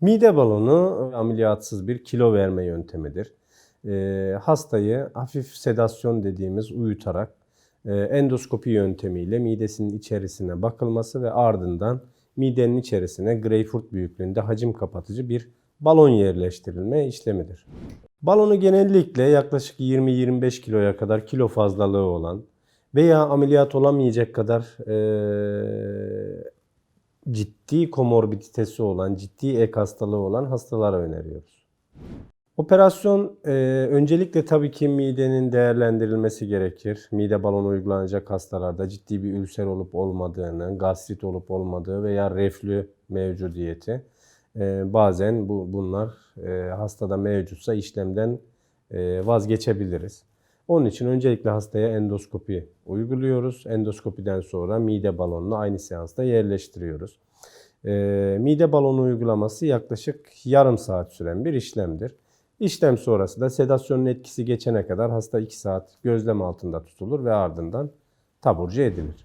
Mide balonu ameliyatsız bir kilo verme yöntemidir. Ee, hastayı hafif sedasyon dediğimiz uyutarak e, endoskopi yöntemiyle midesinin içerisine bakılması ve ardından midenin içerisine greyfurt büyüklüğünde hacim kapatıcı bir balon yerleştirilme işlemidir. Balonu genellikle yaklaşık 20-25 kiloya kadar kilo fazlalığı olan veya ameliyat olamayacak kadar eee, ciddi komorbiditesi olan, ciddi ek hastalığı olan hastalara öneriyoruz. Operasyon e, öncelikle tabii ki midenin değerlendirilmesi gerekir. Mide balonu uygulanacak hastalarda ciddi bir ülser olup olmadığını, gastrit olup olmadığı veya reflü mevcudiyeti. E, bazen bu bunlar e, hastada mevcutsa işlemden e, vazgeçebiliriz. Onun için öncelikle hastaya endoskopi uyguluyoruz. Endoskopiden sonra mide balonunu aynı seansta yerleştiriyoruz. Ee, mide balonu uygulaması yaklaşık yarım saat süren bir işlemdir. İşlem sonrası da sedasyonun etkisi geçene kadar hasta 2 saat gözlem altında tutulur ve ardından taburcu edilir.